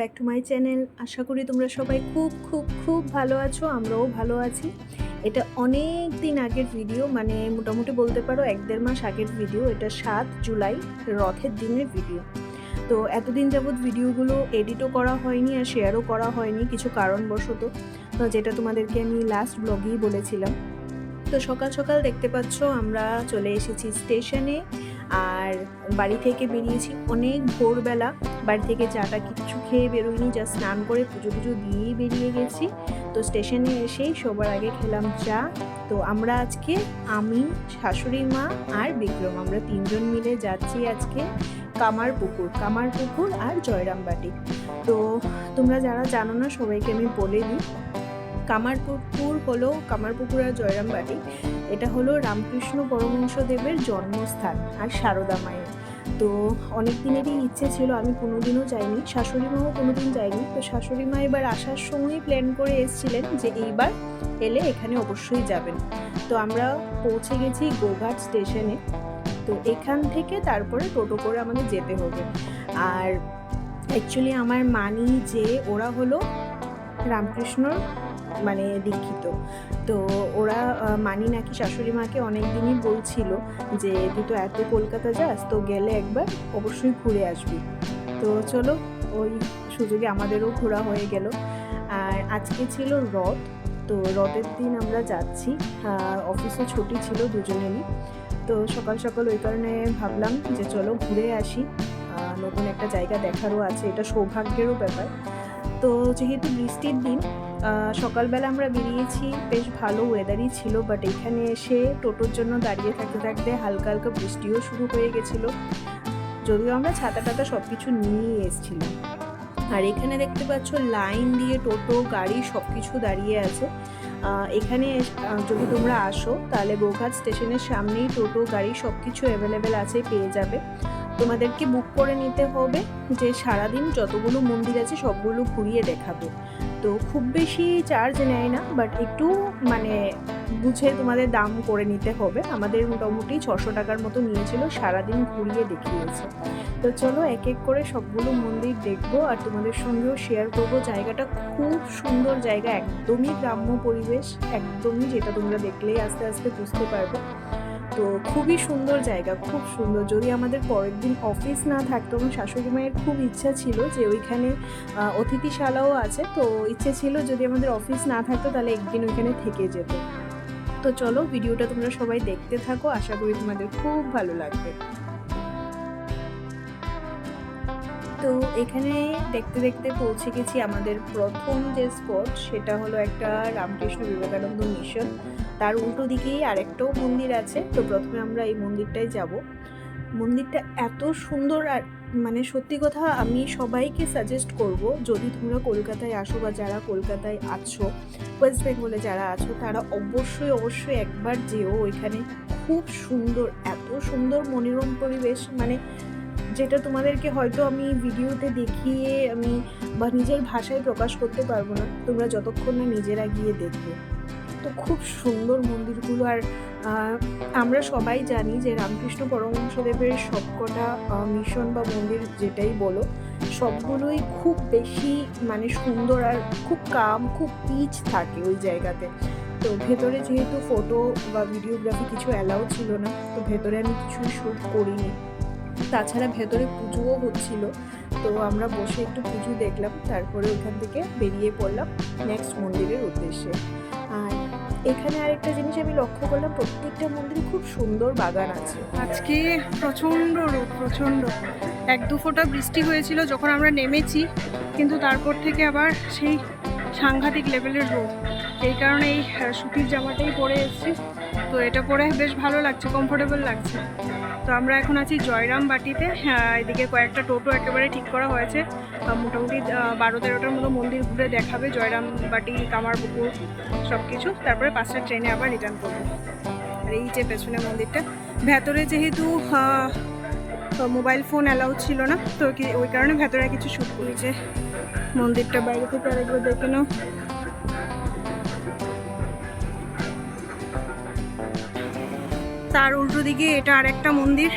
Back to my channel আশা করি তোমরা সবাই খুব খুব খুব ভালো আছো, আমরাও ভালো আছি। এটা অনেক দিন আগের ভিডিও মানে মোটামুটি বলতে পারো এক দেড় মাস আগের ভিডিও এটা সাত জুলাই, রথের দিনের ভিডিও তো এতদিন যাবৎ ভিডিওগুলো এডিটও করা হয়নি আর শেয়ারও করা হয়নি, কিছু কারণবশত। তো যেটা তোমাদেরকে আমি লাস্ট ব্লগেই বলেছিলাম। তো সকাল সকাল দেখতে পাচ্ছ, আমরা চলে এসেছি স্টেশনে আর বাড়ি থেকে বেরিয়েছি অনেক ভোরবেলা। বাড়ি থেকে চাটা কিছু খেয়ে বেরোইনি যা স্নান করে পুজো পুজো দিয়েই বেরিয়ে গেছি। তো স্টেশনে এসেই সবার আগে খেলাম চা। তো আমরা আজকে, আমি, শাশুড়ি মা আর বিক্রম, আমরা তিনজন মিলে যাচ্ছি আজকে কামার পুকুর কামার পুকুর আর জয়রামবাটি। তো তোমরা যারা জানো না, সবাইকে আমি বলে দিই কামারপুকুর হলো কামারপুকুর আর জয়রামবাটি এটা হলো রামকৃষ্ণ পরমহংসদেবের জন্মস্থান আর সারদা মায়ের। তো অনেক দিনেরই ইচ্ছে ছিল, আমি কোনোদিনও যাইনি। শাশুড়ি মাও কোনোদিন যায়নি। তো শাশুড়ি মা এবার আসার সময়ই প্ল্যান করে এসেছিলেন যে এইবার এলে এখানে অবশ্যই যাবেন। তো আমরা পৌঁছে গেছি গোঘাট স্টেশনে তো এখান থেকে তারপরে টোটো করে আমাদের যেতে হবে। আর অ্যাকচুয়ালি আমার মানি যে ওরা হলো রামকৃষ্ণর মানে দীক্ষিত। তো ওরা মানি নাকি শাশুড়ি মাকে অনেক দিনই বলছিল যে, তুই তো এত কলকাতা যাস, তো গেলে একবার অবশ্যই ঘুরে আসবি। তো চলো, ওই সুযোগে আমাদেরও ঘোরা হয়ে গেল। আর আজকে ছিল রথ, তো রথের দিন আমরা যাচ্ছি। অফিসে ছুটি ছিল দুজনেরই। তো সকাল সকাল ওই কারণে ভাবলাম যে, চলো ঘুরে আসি। নতুন একটা জায়গা দেখারও আছে, এটা সৌভাগ্যেরও ব্যাপার। তো যেহেতু বৃষ্টির দিন সকালবেলা আমরা বেরিয়েছি, বেশ ভালো ওয়েদারই ছিল বাট এখানে এসে টোটোর জন্য দাঁড়িয়ে থাকতে থাকতে হালকা হালকা বৃষ্টিও শুরু হয়ে গেছিল। যদিও আমরা ছাতা টাতা সব কিছু নিয়েই এসেছিলাম। আর এখানে দেখতে পাচ্ছ লাইন দিয়ে টোটো, গাড়ি সব কিছু দাঁড়িয়ে আছে। এখানে যদি তোমরা আসো, তাহলে গোঘাট স্টেশনের সামনেই টোটো, গাড়ি সব কিছু অ্যাভেলেবেল আছে, পেয়ে যাবে। তোমাদেরকে বুক করে নিতে হবে যে সারাদিন যতগুলো মন্দির আছে সবগুলো ঘুরিয়ে দেখাবে। তো খুব বেশি চার্জ নেয় না বাট একটু মানে বুঝে তোমাদের দাম করে নিতে হবে। আমাদের মোটামুটি ছশো টাকার মতো নিয়েছিল, সারাদিন ঘুরিয়ে দেখিয়েছে। তো চলো এক এক করে সবগুলো মন্দির দেখব আর তোমাদের সঙ্গেও শেয়ার করব। জায়গাটা খুব সুন্দর জায়গা, একদমই গ্রাম্য পরিবেশ, একদমই যেটা তোমরা দেখলেই আস্তে আস্তে বুঝতে পারবে। তো খুবই সুন্দর জায়গা, খুব সুন্দর। যদি আমাদের পরের দিন অফিস না থাকতো আমার শাশুড়ি মায়ের খুব ইচ্ছা ছিল যে ওইখানে অতিথিশালাও আছে, তো ইচ্ছে ছিল যদি আমাদের অফিস না থাকতো তাহলে একদিন ওইখানে থেকে যেত। তো চলো ভিডিওটা তোমরা সবাই দেখতে থাকো। আশা করি তোমাদের খুব ভালো লাগবে। তো এখানে দেখতে দেখতে পৌঁছে গেছি আমাদের প্রথম যে স্পট সেটা হলো একটা রামকৃষ্ণ বিবেকানন্দ মিশন তার উল্টো দিকেই আরেকটাও মন্দির আছে, তো প্রথমে আমরা এই মন্দিরটায় যাব। মন্দিরটা এত সুন্দর আর মানে সত্যি কথা আমি সবাইকে সাজেস্ট করব, যদি তোমরা কলকাতায় আসো বা যারা কলকাতায় আছো ওয়েস্ট বেঙ্গলে যারা আছো, তারা অবশ্যই অবশ্যই একবার যেও। ওইখানে খুব সুন্দর, এত সুন্দর মনোরম পরিবেশ মানে যেটা তোমাদেরকে হয়তো আমি ভিডিওতে দেখিয়ে আমি বা নিজের ভাষায় প্রকাশ করতে পারব না, তোমরা যতক্ষণ না নিজেরা গিয়ে দেখবে। তো খুব সুন্দর মন্দিরগুলো আর আমরা সবাই জানি যে রামকৃষ্ণ পরমহংসদেবের সবকটা মিশন বা মন্দির যেটাই বলো, সবগুলোই খুব বেশি মানে সুন্দর আর খুব কাম খুব পিচ থাকে ওই জায়গাতে। তো ভেতরে যেহেতু ফটো বা ভিডিওগ্রাফি কিছু অ্যালাউ ছিল না, তো ভেতরে আমি কিছুই শ্যুট করিনি। তাছাড়া ভেতরে পুজোও হচ্ছিল। তো আমরা বসে একটু পুজো দেখলাম, তারপরে ওখান থেকে বেরিয়ে পড়লাম নেক্সট মন্দিরের উদ্দেশ্যে। আর এখানে আরেকটা জিনিস আমি লক্ষ্য করলাম, প্রত্যেকটা মন্দিরে খুব সুন্দর বাগান আছে। আজকে প্রচণ্ড রোদ, প্রচণ্ড। এক দু ফোঁটা বৃষ্টি হয়েছিল যখন আমরা নেমেছি, কিন্তু তারপর থেকে আবার সেই সাংঘাতিক লেভেলের রোদ। এই কারণে এই সুতির জামাটাই পরে এসেছি। তো এটা পরে বেশ ভালো লাগছে কমফোর্টেবল লাগছে। তো আমরা এখন আছি জয়রাম বাটিতে। এদিকে কয়েকটা টোটো একেবারে ঠিক করা হয়েছে। মোটামুটি বারো তেরোটার মতো মন্দির ঘুরে দেখাবে জয়রাম বাটি কামারপুকুর সব কিছু তারপরে পাঁচটা ট্রেনে আবার রিটার্ন করব। আর এই যে পেছনে মন্দিরটা, ভেতরে যেহেতু মোবাইল ফোন অ্যালাউ ছিল না, তো ওই কারণে ভেতরে কিছু শ্যুট করেছে মন্দিরটা বাইরে থেকে আরেকবার দেখে নাও। তার উল্টো দিকে এটা আর একটা মন্দির।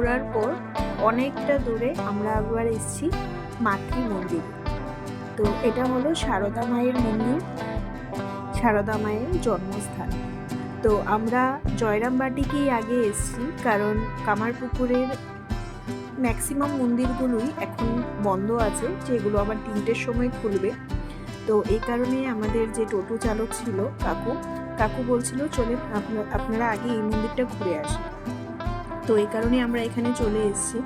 ঘোরার পর অনেকটা দূরে আমরা আবার এসেছি মাতৃ মন্দির তো এটা হলো সারদা মায়ের মন্দির, সারদা মায়ের জন্মস্থান। তো আমরা জয়রামবাটিকেই আগে এসেছি কারণ কামারপুকুরের ম্যাক্সিমাম মন্দিরগুলোই এখন বন্ধ আছে, যেগুলো আবার তিনটের সময় খুলবে। তো এই কারণে আমাদের যে টোটো চালক ছিল কাকু কাকু বলছিল চলে আপনা- আপনারা আগে এই মন্দিরটা ঘুরে আসেন তো এই কারণে আমরা এখানে চলে এসেছি।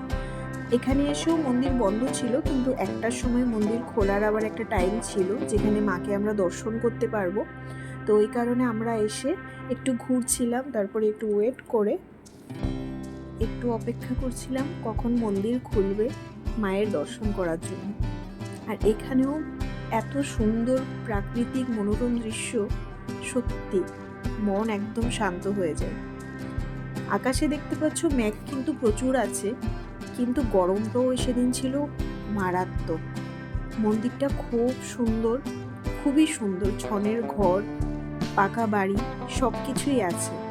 এখানে এসেও মন্দির বন্ধ ছিল, কিন্তু একটার সময় মন্দির খোলার আবার একটা টাইম ছিল, যেখানে মাকে আমরা দর্শন করতে পারব। তো ওই কারণে আমরা এসে একটু ঘুরছিলাম, তারপরে একটু ওয়েট করে একটু অপেক্ষা করছিলাম কখন মন্দির খুলবে মায়ের দর্শন করার জন্য। আর এখানেও এত সুন্দর প্রাকৃতিক মনোরম দৃশ্য, সত্যি মন একদম শান্ত হয়ে যায়। আকাশে দেখতে পাচ্ছ মেঘ কিন্তু প্রচুর আছে, কিন্তু গরমটাও সেদিন ছিল মারাত্মক। মন্দিরটা খুব সুন্দর, খুবই সুন্দর। ছনের ঘর, পাকা বাড়ি সব কিছুই আছে।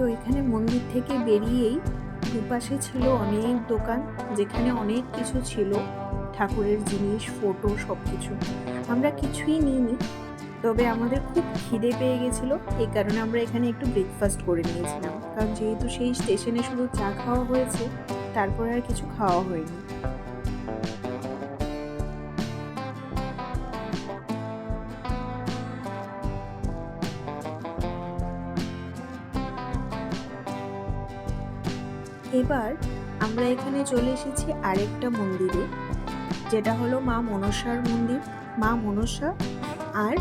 তো এখানে মন্দির থেকে বেরিয়েই দুপাশে ছিল অনেক দোকান, যেখানে অনেক কিছু ছিল, ঠাকুরের জিনিস ফটো সব কিছু আমরা কিছুই নিইনি, তবে আমাদের খুব খিদে পেয়ে গেছিল, এই কারণে আমরা এখানে একটু ব্রেকফাস্ট করে নিয়েছিলাম। কারণ যেহেতু সেই স্টেশনে শুধু চা খাওয়া হয়েছে, তারপরে আর কিছু খাওয়া হয়নি। আমরা এখানে চলে এসেছি আরেকটা মন্দিরে, যেটা হলো মা মনসার মন্দির, মা মনসা আর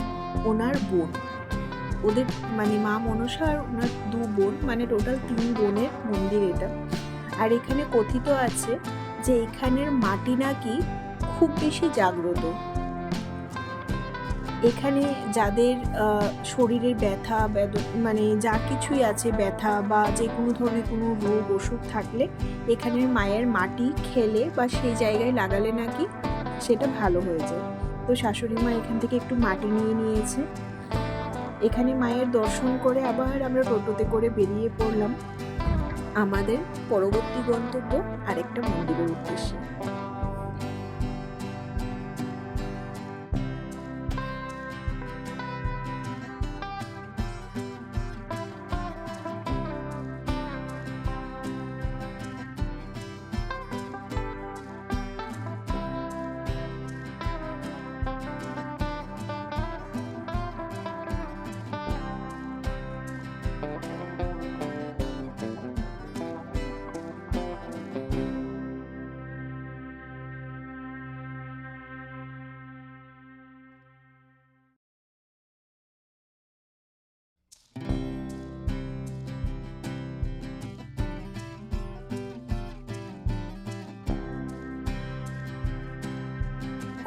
ওনার বোন। ওদের মানে মা মনসা আর ওনার দু বোন মানে টোটাল তিন বোনের মন্দির এটা। আর এখানে কথিত আছে যে এখানের মাটি নাকি খুব বেশি জাগ্রত। এখানে যাদের শরীরের ব্যথা মানে যা কিছুই আছে ব্যথা বা যে কোনো ধরনের কোনো রোগ, অসুখ থাকলে এখানের মায়ের মাটি খেলে বা সেই জায়গায় লাগালে নাকি সেটা ভালো হয়ে যায়। তো শাশুড়ি মা এখান থেকে একটু মাটি নিয়ে নিয়েছে। এখানে মায়ের দর্শন করে আবার আমরা টোটোতে করে বেরিয়ে পড়লাম। আমাদের পরবর্তী গন্তব্য আরেকটা মন্দিরের উদ্দেশ্যে।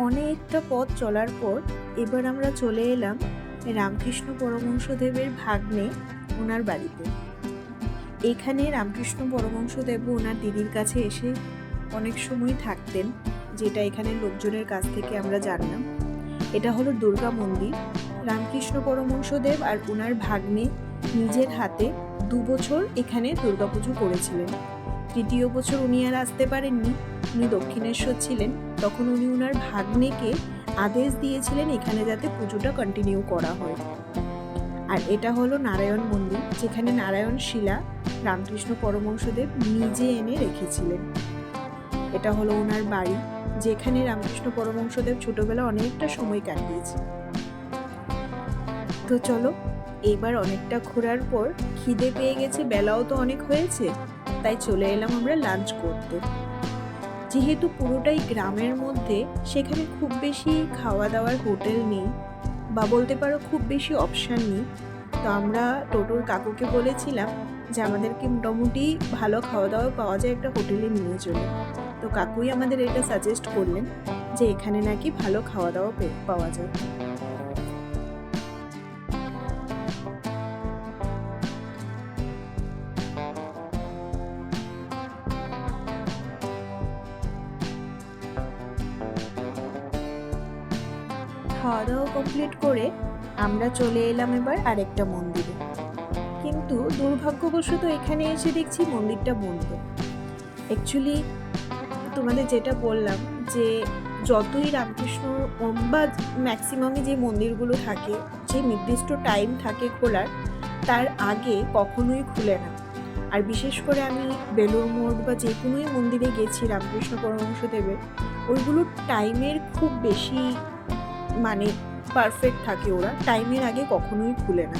অনেকটা পথ চলার পর এবার আমরা চলে এলাম রামকৃষ্ণ পরমহংসদেবের ভাগ্নে ওনার বাড়িতে। এখানে রামকৃষ্ণ পরমহংসদেব ওনার দিদির কাছে এসে অনেক সময় থাকতেন, যেটা এখানে লোকজনের কাছ থেকে আমরা জানলাম। এটা হলো দুর্গা মন্দির। রামকৃষ্ণ পরমহংসদেব আর ওনার ভাগ্নে নিজের হাতে দু বছর এখানে দুর্গাপুজো করেছিলেন। তৃতীয় বছর উনি আর আসতে পারেননি। উনি দক্ষিণেশ্বর ছিলেন। তখন উনি ওনার ভাগ্নেকে আদেশ দিয়েছিলেন এখানে যাতে পুজোটা কন্টিনিউ করা হয়। আর এটা হলো নারায়ণ মন্দির, যেখানে নারায়ণ শিলা রামকৃষ্ণ পরমহংসদেব নিজে এনে রেখেছিলেন। এটা হলো ওনার বাড়ি, যেখানে রামকৃষ্ণ পরমহংসদেব ছোটবেলা অনেকটা সময় কাটিয়েছে তো চলো, এবার অনেকটা ঘোরার পর খিদে পেয়ে গেছে, বেলাও তো অনেক হয়েছে। তাই চলে এলাম আমরা লাঞ্চ করতে। যেহেতু পুরোটাই গ্রামের মধ্যে, সেখানে খুব বেশি খাওয়া দাওয়ার হোটেল নেই বা বলতে পারো খুব বেশি অপশান নেই। তো আমরা টোটোর কাকুকে বলেছিলাম যে, আমাদেরকে মোটামুটি ভালো খাওয়া দাওয়া পাওয়া যায় একটা হোটেলে নিয়ে চলে। তো কাকুই আমাদের এটা সাজেস্ট করলেন যে, এখানে নাকি ভালো খাওয়া দাওয়া পাওয়া যায়। কমপ্লিট করে আমরা চলে এলাম এবার আরেকটা মন্দিরে। কিন্তু দুর্ভাগ্যবশত এখানে এসে দেখছি মন্দিরটা বন্ধ। অ্যাকচুয়ালি তোমাদের যেটা বললাম যে যতই রামকৃষ্ণ বা ম্যাক্সিমামই যে মন্দিরগুলো থাকে, যে নির্দিষ্ট টাইম থাকে খোলার, তার আগে কখনোই খুলে না। আর বিশেষ করে আমি বেলুর মঠ বা যে কোনোই মন্দিরে গেছি রামকৃষ্ণ পরমহংসদেবের, ওইগুলোর টাইমের খুব বেশি মানে পারফেক্ট থাকে ওরা টাইমের আগে কখনোই খুলে না।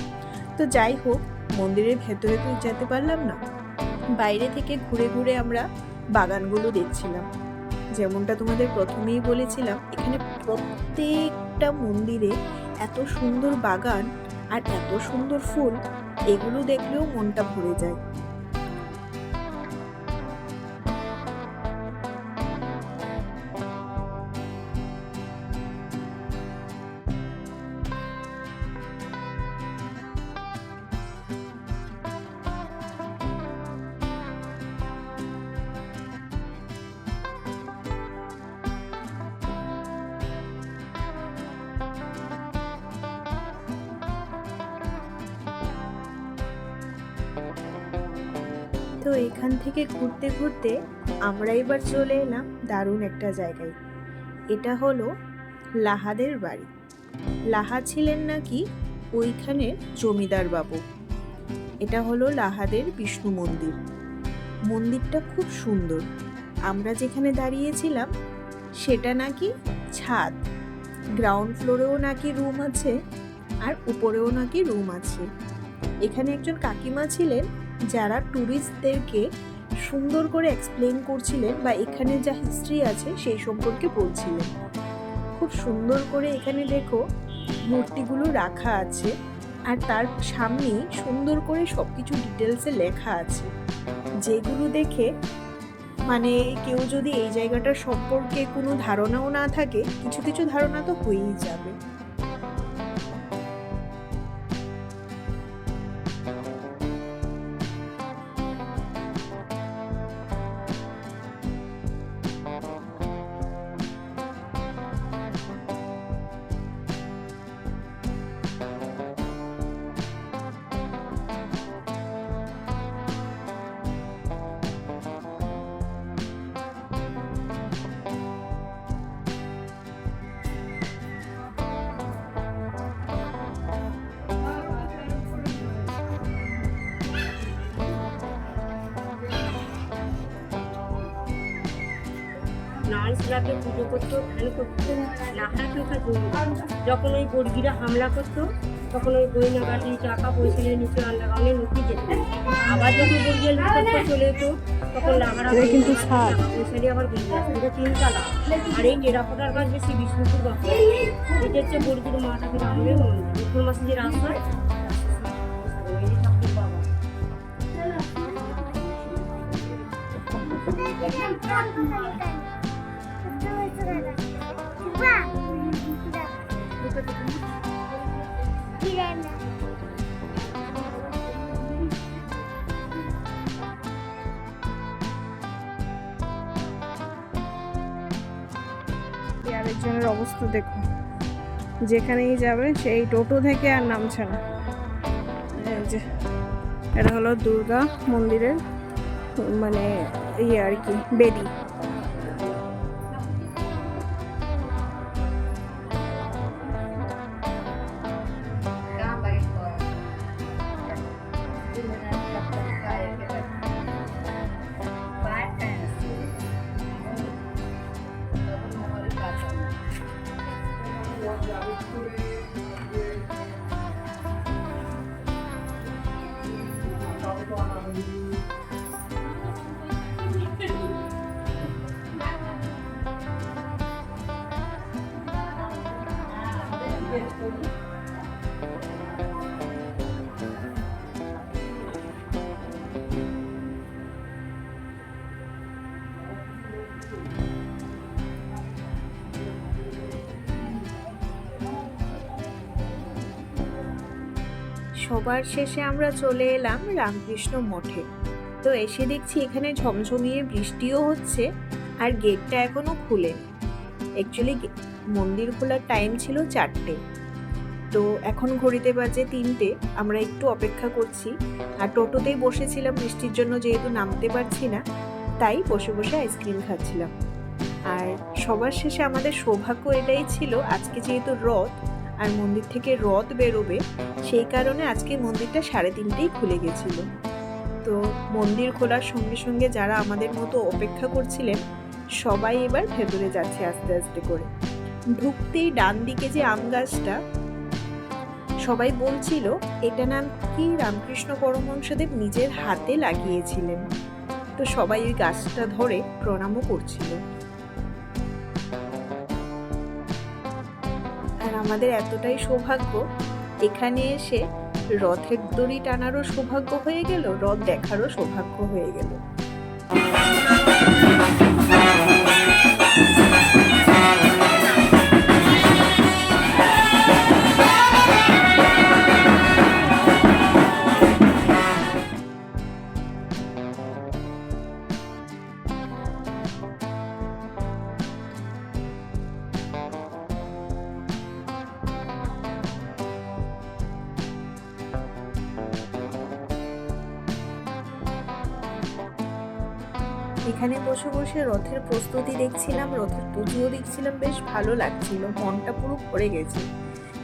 তো যাই হোক, মন্দিরের ভেতরে তো যেতে পারলাম না। বাইরে থেকে ঘুরে ঘুরে আমরা বাগানগুলো দেখছিলাম। যেমনটা তোমাদের প্রথমেই বলেছিলাম, এখানে প্রত্যেকটা মন্দিরে এত সুন্দর বাগান আর এত সুন্দর ফুল, এগুলো দেখলেও মনটা ভরে যায়। থেকে ঘুরতে ঘুরতে আমরা এবার চলে এলাম দারুণ একটা জায়গায়। এটা হলো লাহাদের বাড়ি। লাহা ছিলেন নাকি ওইখানের জমিদার বাবু। এটা হলো লাহাদের বিষ্ণু মন্দির। মন্দিরটা খুব সুন্দর। আমরা যেখানে দাঁড়িয়েছিলাম সেটা নাকি ছাদ। গ্রাউন্ড ফ্লোরেও নাকি রুম আছে আর উপরেও নাকি রুম আছে। এখানে একজন কাকিমা ছিলেন যারা ট্যুরিস্টদেরকে সুন্দর করে এক্সপ্লেন করছিলেন বা এখানে যা হিস্ট্রি আছে সেই সম্পর্কে বলছিলেন। খুব সুন্দর করে এখানে দেখো মূর্তিগুলো রাখা আছে আর তার সামনেই সুন্দর করে সব কিছু ডিটেলসে লেখা আছে। যেগুলো দেখে মানে কেউ যদি এই জায়গাটার সম্পর্কে কোনো ধারণাও না থাকে, কিছু কিছু ধারণা তো হয়েই যাবে। ক্লাবে পুজো করতো ধ্যান করতো লাহার কথা যখন ওই বর্গিরা হামলা করতো তখন ওই গয়না গাড়ি টাকা পয়সা নিয়ে নিচে অনেক লুকি যেত আবার যখন বর্গিয়া লুকি চলে যেত তখন লাহারা কিন্তু ছাদ। পয়সা নিয়ে আবার বেরিয়ে আসতো এটা তিনতলা আর এই টেরাকোটার কাজ বেশি বিষ্ণুপুর বাপু এটা হচ্ছে বর্গির মাটা কিন্তু আমাদের মন্দির মাসে যে রাস্তা ওই ঠাকুর বাবা এই আরেকজনের অবস্থা দেখো। যেখানেই যাবে সেই টোটো থেকে আর নামছে না। এটা হলো দুর্গা মন্দিরের মানে ইয়ে আর কি, বেদি। সবার শেষে আমরা চলে এলাম রামকৃষ্ণ মঠে। তো এসে দেখছি এখানে ঝমঝমিয়ে বৃষ্টিও হচ্ছে আর গেটটা এখনও খুলে অ্যাকচুয়ালি মন্দির খোলার টাইম ছিল চারটে। তো এখন ঘড়িতে বাজে তিনটে, আমরা একটু অপেক্ষা করছি। আর টোটোতেই বসেছিলাম, বৃষ্টির জন্য যেহেতু নামতে পারছি না, তাই বসে বসে আইসক্রিম খাচ্ছিলাম। আর সবার শেষে আমাদের সৌভাগ্য এটাই ছিল, আজকে যেহেতু রথ, আর মন্দির থেকে রথ বেরোবে, সেই কারণে আজকে মন্দিরটা সাড়ে তিনটেই খুলে গেছিল। তো মন্দির খোলার সঙ্গে সঙ্গে যারা আমাদের মতো অপেক্ষা করছিলেন, সবাই এবার ভেতরে যাচ্ছে আস্তে আস্তে করে। ঢুকতেই ডান দিকে যে আম গাছটা, সবাই বলছিল, এটা নাম কি? রামকৃষ্ণ পরমহংসদেব নিজের হাতে লাগিয়েছিলেন। তো সবাই ওই গাছটা ধরে প্রণামও করছিল। আর আমাদের এতটাই সৌভাগ্য, এখানে এসে রথের দড়ি টানারও সৌভাগ্য হয়ে গেল, রথ দেখারও সৌভাগ্য হয়ে গেল। এখানে বসে বসে রথের প্রস্তুতি দেখছিলাম, রথের পুজোও দেখছিলাম, বেশ ভালো লাগছিল, মনটা পুরো ভরে গেছে।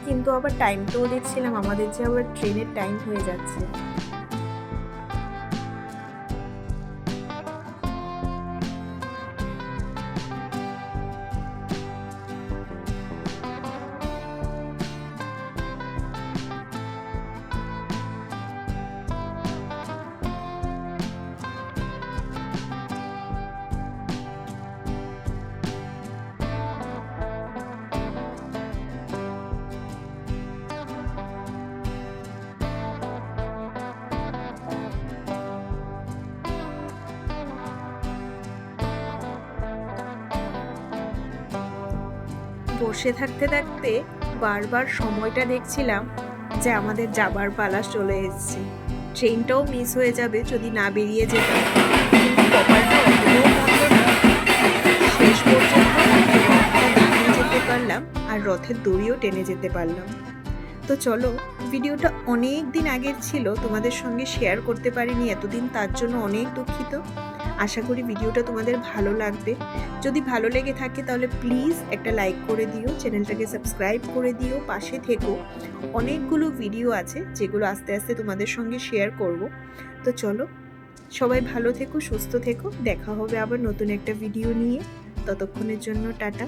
কিন্তু আবার টাইমটাও দেখছিলাম, আমাদের যে আবার ট্রেনের টাইম হয়ে যাচ্ছে। বসে থাকতে থাকতে বারবার সময়টা দেখছিলাম যে আমাদের যাবার পালা চলে এসছে। ট্রেনটাও মিস হয়ে যাবে যদি না বেরিয়ে যেতাম। না। শেষ পর্যন্ত যেতে পারলাম আর রথের দড়িও টেনে যেতে পারলাম। তো চলো, ভিডিওটা অনেক দিন আগের ছিল, তোমাদের সঙ্গে শেয়ার করতে পারিনি, এতদিন তার জন্য অনেক দুঃখিত। আশা করি ভিডিওটা তোমাদের ভালো লাগবে। যদি ভালো লেগে থাকে তাহলে প্লিজ একটা লাইক করে দিও, চ্যানেলটাকে সাবস্ক্রাইব করে দিও, পাশে থেকো। অনেকগুলো ভিডিও আছে যেগুলো আস্তে আস্তে তোমাদের সঙ্গে শেয়ার করব। তো চলো, সবাই ভালো থেকো, সুস্থ থেকো, দেখা হবে আবার নতুন একটা ভিডিও নিয়ে। ততক্ষণের জন্য টাটা।